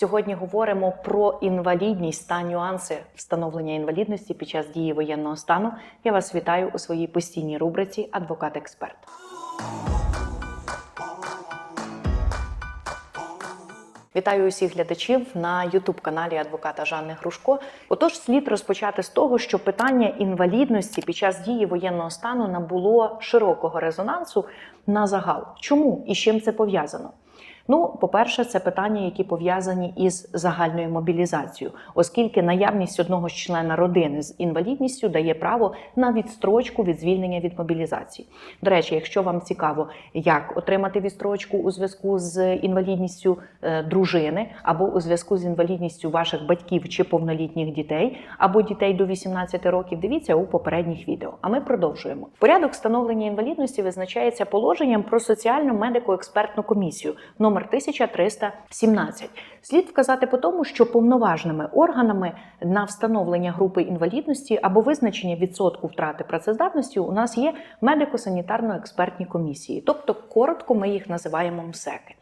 Сьогодні говоримо про інвалідність та нюанси встановлення інвалідності під час дії воєнного стану. Я вас вітаю у своїй постійній рубриці Адвокат-експерт. Вітаю усіх глядачів на youtube каналі адвоката Жанни Грушко. Отож, слід розпочати з того, що питання інвалідності під час дії воєнного стану набуло широкого резонансу на загал. Чому і з чим це пов'язано? Ну, по-перше, це питання, які пов'язані із загальною мобілізацією, оскільки наявність одного з члена родини з інвалідністю дає право на відстрочку від звільнення від мобілізації. До речі, якщо вам цікаво, як отримати відстрочку у зв'язку з інвалідністю е, дружини, або у зв'язку з інвалідністю ваших батьків чи повнолітніх дітей, або дітей до 18 років, дивіться у попередніх відео. А ми продовжуємо. Порядок встановлення інвалідності визначається положенням про соціальну медико-експертну комісію номер 1317. Слід вказати по тому, що повноважними органами на встановлення групи інвалідності або визначення відсотку втрати працездатності у нас є медико-санітарно-експертні комісії, тобто коротко ми їх називаємо МСЕКи.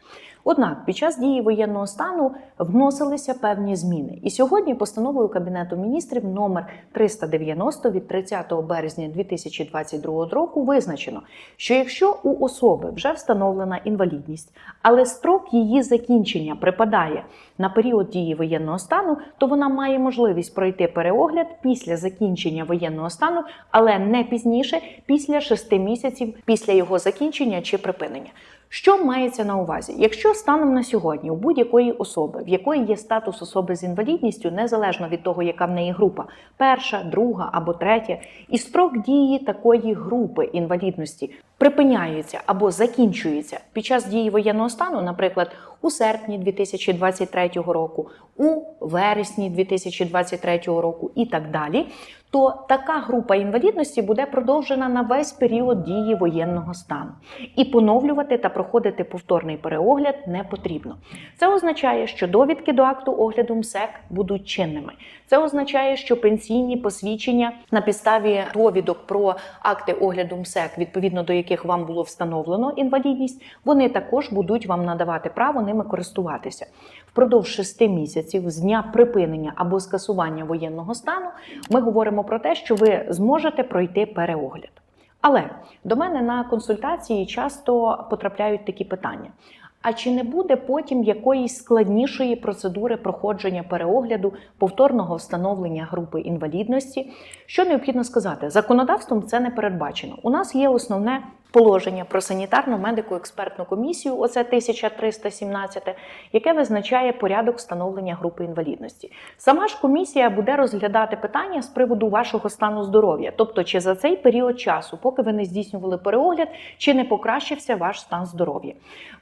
Однак під час дії воєнного стану вносилися певні зміни. І сьогодні постановою Кабінету міністрів номер 390 від 30 березня 2022 року визначено, що якщо у особи вже встановлена інвалідність, але строк її закінчення припадає на період дії воєнного стану, то вона має можливість пройти переогляд після закінчення воєнного стану, але не пізніше після 6 місяців після його закінчення чи припинення. Що мається на увазі? Якщо станом на сьогодні у будь-якої особи, в якої є статус особи з інвалідністю, незалежно від того, яка в неї група, перша, друга або третя, і строк дії такої групи інвалідності припиняється або закінчується під час дії воєнного стану, наприклад, у серпні 2023 року, у вересні 2023 року і так далі, то така група інвалідності буде продовжена на весь період дії воєнного стану. І поновлювати та проходити повторний переогляд не потрібно. Це означає, що довідки до акту огляду МСЕК будуть чинними. Це означає, що пенсійні посвідчення на підставі довідок про акти огляду МСЕК, відповідно до яких вам було встановлено інвалідність, вони також будуть вам надавати право ними користуватися. Впродовж шести місяців з дня припинення або скасування воєнного стану ми говоримо про те, що ви зможете пройти переогляд. Але до мене на консультації часто потрапляють такі питання. А чи не буде потім якоїсь складнішої процедури проходження переогляду повторного встановлення групи інвалідності? Що необхідно сказати? Законодавством це не передбачено. У нас є основне положення про санітарну медико-експертну комісію, оце 1317, яке визначає порядок встановлення групи інвалідності. Сама ж комісія буде розглядати питання з приводу вашого стану здоров'я, тобто чи за цей період часу, поки ви не здійснювали переогляд, чи не покращився ваш стан здоров'я.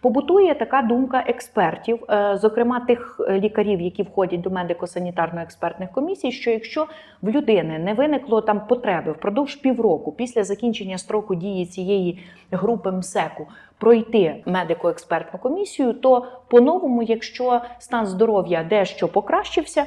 Побутує така думка експертів, е, зокрема тих лікарів, які входять до медико-санітарно-експертних комісій, що якщо в людини не виникло там потреби впродовж півроку після закінчення строку дії цієї групи МСЕКу пройти медико-експертну комісію, то по-новому, якщо стан здоров'я дещо покращився,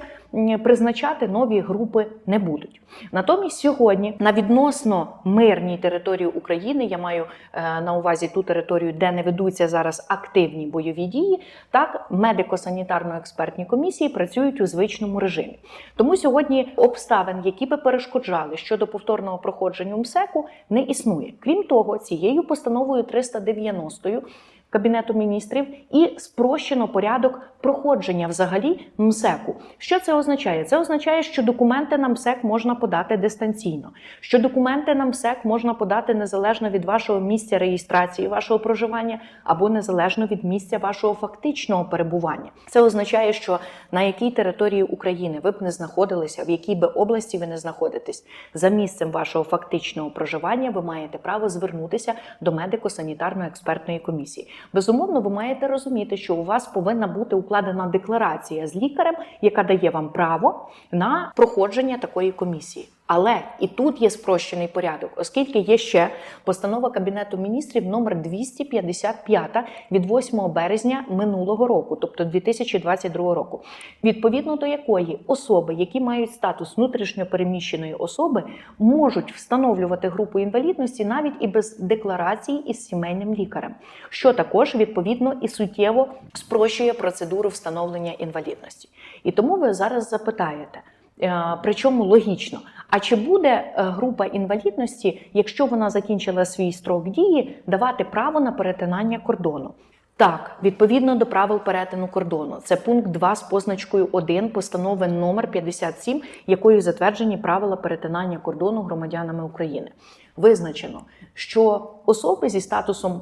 призначати нові групи не будуть. Натомість сьогодні на відносно мирній території України, я маю е, на увазі ту територію, де не ведуться зараз активні бойові дії, так медико-санітарно-експертні комісії працюють у звичному режимі. Тому сьогодні обставин, які би перешкоджали щодо повторного проходження МСЕКу, не існує. Крім того, цією постановою 390 90-ю Кабінету міністрів і спрощено порядок проходження взагалі МСЕКу. Що це означає? Це означає, що документи на МСЕК можна подати дистанційно, що документи на МСЕК можна подати незалежно від вашого місця реєстрації, вашого проживання або незалежно від місця вашого фактичного перебування. Це означає, що на якій території України ви б не знаходилися, в якій би області ви не знаходитесь, за місцем вашого фактичного проживання ви маєте право звернутися до медико-санітарної експертної комісії. Безумовно, ви маєте розуміти, що у вас повинна бути укладена декларація з лікарем, яка дає вам право на проходження такої комісії. Але і тут є спрощений порядок, оскільки є ще постанова Кабінету міністрів номер 255 від 8 березня минулого року, тобто 2022 року, відповідно до якої особи, які мають статус внутрішньопереміщеної особи, можуть встановлювати групу інвалідності навіть і без декларації із сімейним лікарем, що також відповідно і суттєво спрощує процедуру встановлення інвалідності. І тому ви зараз запитаєте. Е, Причому логічно. А чи буде е, група інвалідності, якщо вона закінчила свій строк дії, давати право на перетинання кордону? Так, відповідно до правил перетину кордону, це пункт 2 з позначкою 1 постанови номер 57, якою затверджені правила перетинання кордону громадянами України. Визначено, що особи зі статусом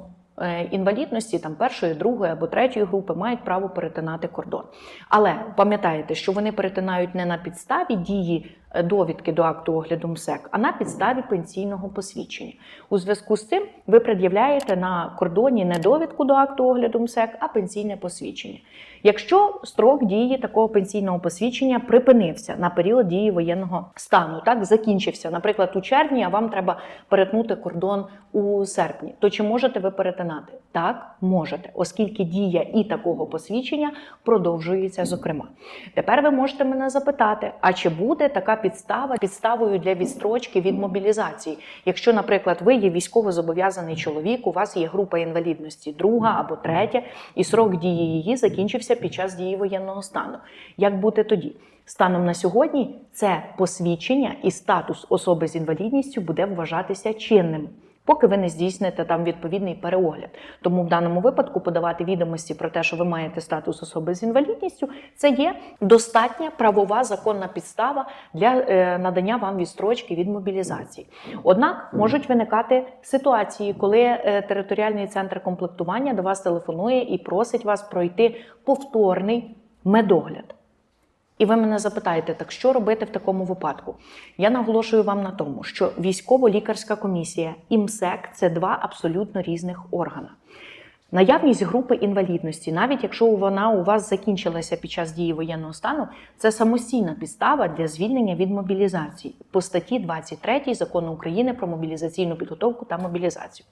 інвалідності там першої, другої або третьої групи мають право перетинати кордон. Але пам'ятаєте, що вони перетинають не на підставі дії е, довідки до акту огляду МСЕК, а на підставі пенсійного посвідчення. У зв'язку з цим ви пред'являєте на кордоні не довідку до акту огляду МСЕК, а пенсійне посвідчення. Якщо строк дії такого пенсійного посвідчення припинився на період дії воєнного стану, так закінчився, наприклад, у червні, а вам треба перетнути кордон у серпні, то чи можете ви перетинати? Так, можете, оскільки дія і такого посвідчення продовжується зокрема. Тепер ви можете мене запитати: а чи буде така підстава підставою для відстрочки від мобілізації? Якщо, наприклад, ви є військовозобов'язаний чоловік, у вас є група інвалідності друга або третя, і срок дії її закінчився під час дії воєнного стану. Як бути тоді? Станом на сьогодні це посвідчення і статус особи з інвалідністю буде вважатися чинним. Поки ви не здійсните там відповідний переогляд. Тому в даному випадку подавати відомості про те, що ви маєте статус особи з інвалідністю, це є достатня правова законна підстава для е, надання вам відстрочки від мобілізації. Однак можуть виникати ситуації, коли е, територіальний центр комплектування до вас телефонує і просить вас пройти повторний медогляд. І ви мене запитаєте, так що робити в такому випадку? Я наголошую вам на тому, що військово-лікарська комісія і МСЕК це два абсолютно різних органи. Наявність групи інвалідності, навіть якщо вона у вас закінчилася під час дії воєнного стану, це самостійна підстава для звільнення від мобілізації по статті 23 закону України про мобілізаційну підготовку та мобілізацію.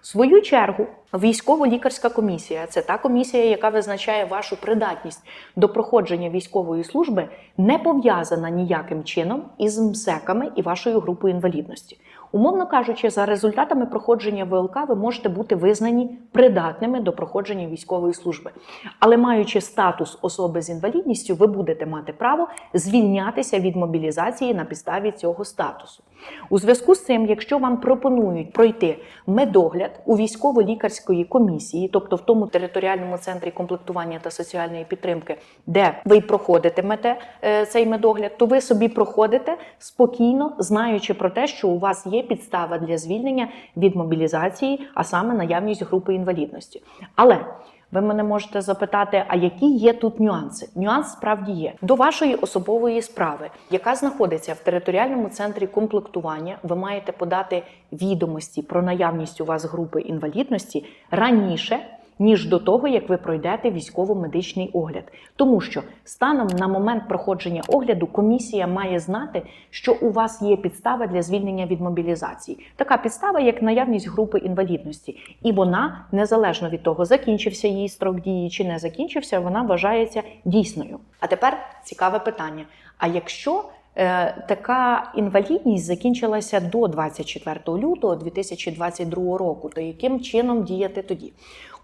В свою чергу, військово-лікарська комісія це та комісія, яка визначає вашу придатність до проходження військової служби, не пов'язана ніяким чином із МСЕКами і вашою групою інвалідності. Умовно кажучи, за результатами проходження ВЛК ви можете бути визнані придатними до проходження військової служби. Але маючи статус особи з інвалідністю, ви будете мати право звільнятися від мобілізації на підставі цього статусу. У зв'язку з цим, якщо вам пропонують пройти медогляд у військово-лікарської комісії, тобто в тому територіальному центрі комплектування та соціальної підтримки, де ви проходитимете е, цей медогляд, то ви собі проходите спокійно, знаючи про те, що у вас є підстава для звільнення від мобілізації, а саме наявність групи інвалідності. Але ви мене можете запитати, а які є тут нюанси? Нюанс справді є до вашої особової справи, яка знаходиться в територіальному центрі комплектування. Ви маєте подати відомості про наявність у вас групи інвалідності раніше. Ніж до того, як ви пройдете військово-медичний огляд, тому що станом на момент проходження огляду комісія має знати, що у вас є підстава для звільнення від мобілізації. Така підстава, як наявність групи інвалідності, і вона незалежно від того, закінчився її строк дії чи не закінчився, вона вважається дійсною. А тепер цікаве питання: а якщо Е, Така інвалідність закінчилася до 24 лютого 2022 року. То яким чином діяти тоді?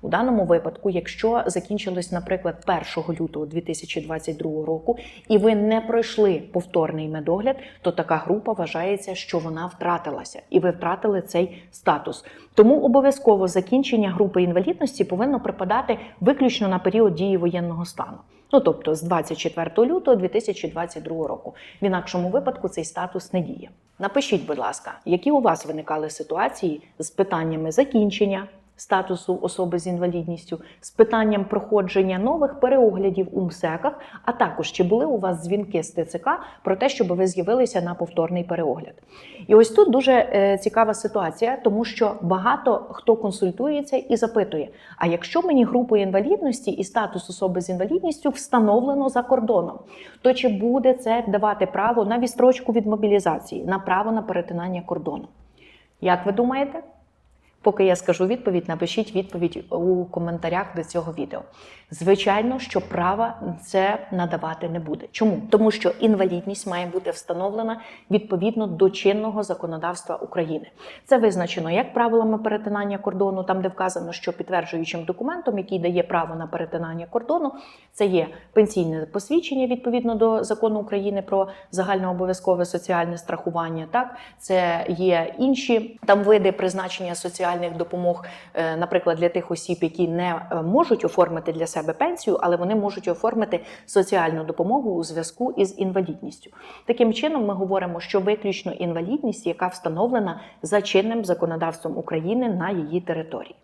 У даному випадку, якщо закінчилось, наприклад, 1 лютого 2022 року, і ви не пройшли повторний медогляд, то така група вважається, що вона втратилася, і ви втратили цей статус. Тому обов'язково закінчення групи інвалідності повинно припадати виключно на період дії воєнного стану. Ну тобто з 24 лютого 2022 року. В інакшому випадку цей статус не діє. Напишіть, будь ласка, які у вас виникали ситуації з питаннями закінчення статусу особи з інвалідністю, з питанням проходження нових переоглядів у МСЕКах, а також чи були у вас дзвінки з ТЦК про те, щоб ви з'явилися на повторний переогляд. І ось тут дуже е, цікава ситуація, тому що багато хто консультується і запитує: а якщо мені групу інвалідності і статус особи з інвалідністю встановлено за кордоном, то чи буде це давати право на відстрочку від мобілізації, на право на перетинання кордону? Як ви думаєте? Поки я скажу відповідь, напишіть відповідь у коментарях до цього відео. Звичайно, що права це надавати не буде. Чому? Тому що інвалідність має бути встановлена відповідно до чинного законодавства України. Це визначено як правилами перетинання кордону, там де вказано, що підтверджуючим документом, який дає право на перетинання кордону, це є пенсійне посвідчення відповідно до закону України про загальнообов'язкове соціальне страхування. Так, це є інші там види призначення соціальних допомог, е, наприклад, для тих осіб, які не е, можуть оформити для себе пенсію, але вони можуть оформити соціальну допомогу у зв'язку із інвалідністю. Таким чином, ми говоримо, що виключно інвалідність, яка встановлена за чинним законодавством України на її території.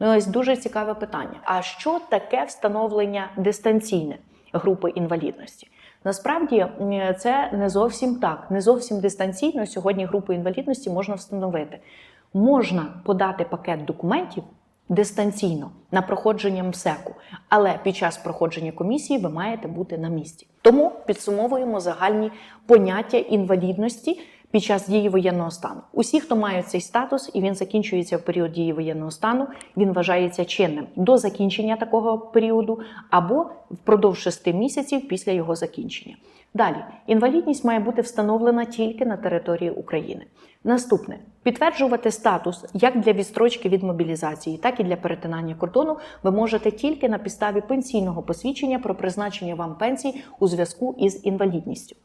Ну, ось дуже цікаве питання. А що таке встановлення дистанційне групи інвалідності? Насправді це не зовсім так, не зовсім дистанційно сьогодні групу інвалідності можна встановити. Можна подати пакет документів дистанційно на проходження МСЕКу, але під час проходження комісії ви маєте бути на місці. Тому підсумовуємо загальні поняття інвалідності під час дії воєнного стану. Усі, хто мають цей статус, і він закінчується в період дії воєнного стану, він вважається чинним до закінчення такого періоду або впродовж шести місяців після його закінчення. Далі інвалідність має бути встановлена тільки на території України. Наступне підтверджувати статус як для відстрочки від мобілізації, так і для перетинання кордону ви можете тільки на підставі пенсійного посвідчення про призначення вам пенсій у зв'язку із інвалідністю.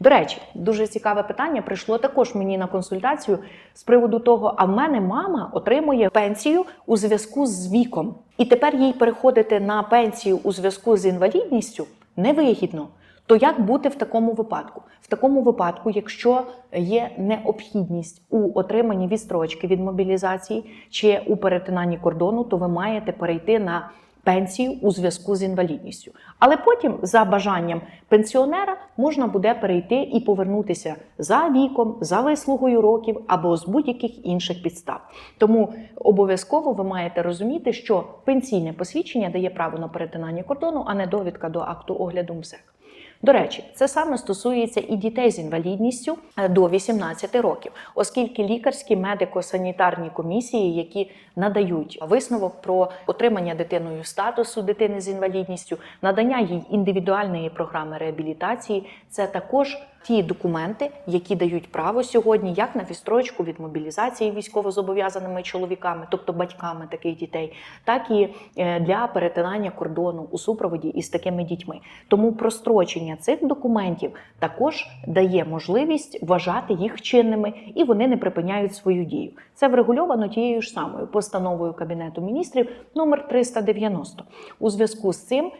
До речі, дуже цікаве питання прийшло також мені на консультацію з приводу того, а в мене мама отримує пенсію у зв'язку з віком, і тепер їй переходити на пенсію у зв'язку з інвалідністю невигідно. То як бути в такому випадку? В такому випадку, якщо є необхідність у отриманні відстрочки від мобілізації чи у перетинанні кордону, то ви маєте перейти на пенсію у зв'язку з інвалідністю. Але потім, за бажанням пенсіонера, можна буде перейти і повернутися за віком, за вислугою років або з будь-яких інших підстав. Тому обов'язково ви маєте розуміти, що пенсійне посвідчення дає право на перетинання кордону, а не довідка до акту огляду МСЕК. До речі, це саме стосується і дітей з інвалідністю е, до 18 років, оскільки лікарські медико-санітарні комісії, які надають висновок про отримання дитиною статусу дитини з інвалідністю, надання їй індивідуальної програми реабілітації, це також ті документи, які дають право сьогодні як на відстрочку від мобілізації військовозобов'язаними чоловіками, тобто батьками таких дітей, так і е, для перетинання кордону у супроводі із такими дітьми. Тому прострочення цих документів також дає можливість вважати їх чинними, і вони не припиняють свою дію. Це врегульовано тією ж самою постановою Кабінету міністрів номер 390. У зв'язку з цим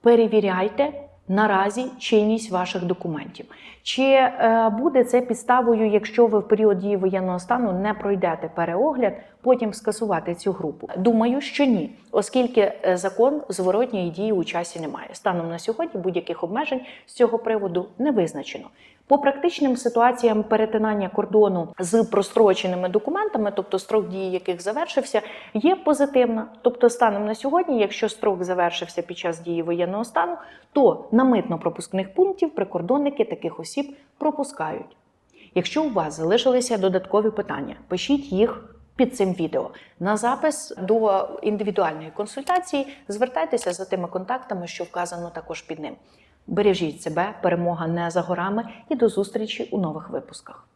перевіряйте. Наразі чинність ваших документів. Чи е, буде це підставою, якщо ви в період дії воєнного стану не пройдете переогляд, потім скасувати цю групу? Думаю, що ні, оскільки е, закон зворотньої дії у часі немає. Станом на сьогодні будь-яких обмежень з цього приводу не визначено. По практичним ситуаціям перетинання кордону з простроченими документами, тобто строк дії яких завершився, є позитивна. Тобто, станом на сьогодні, якщо строк завершився під час дії воєнного стану, то на митно-пропускних пунктів прикордонники таких осіб пропускають. Якщо у вас залишилися додаткові питання, пишіть їх під цим відео. На запис до індивідуальної консультації звертайтеся за тими контактами, що вказано також під ним. Бережіть себе, перемога не за горами, і до зустрічі у нових випусках.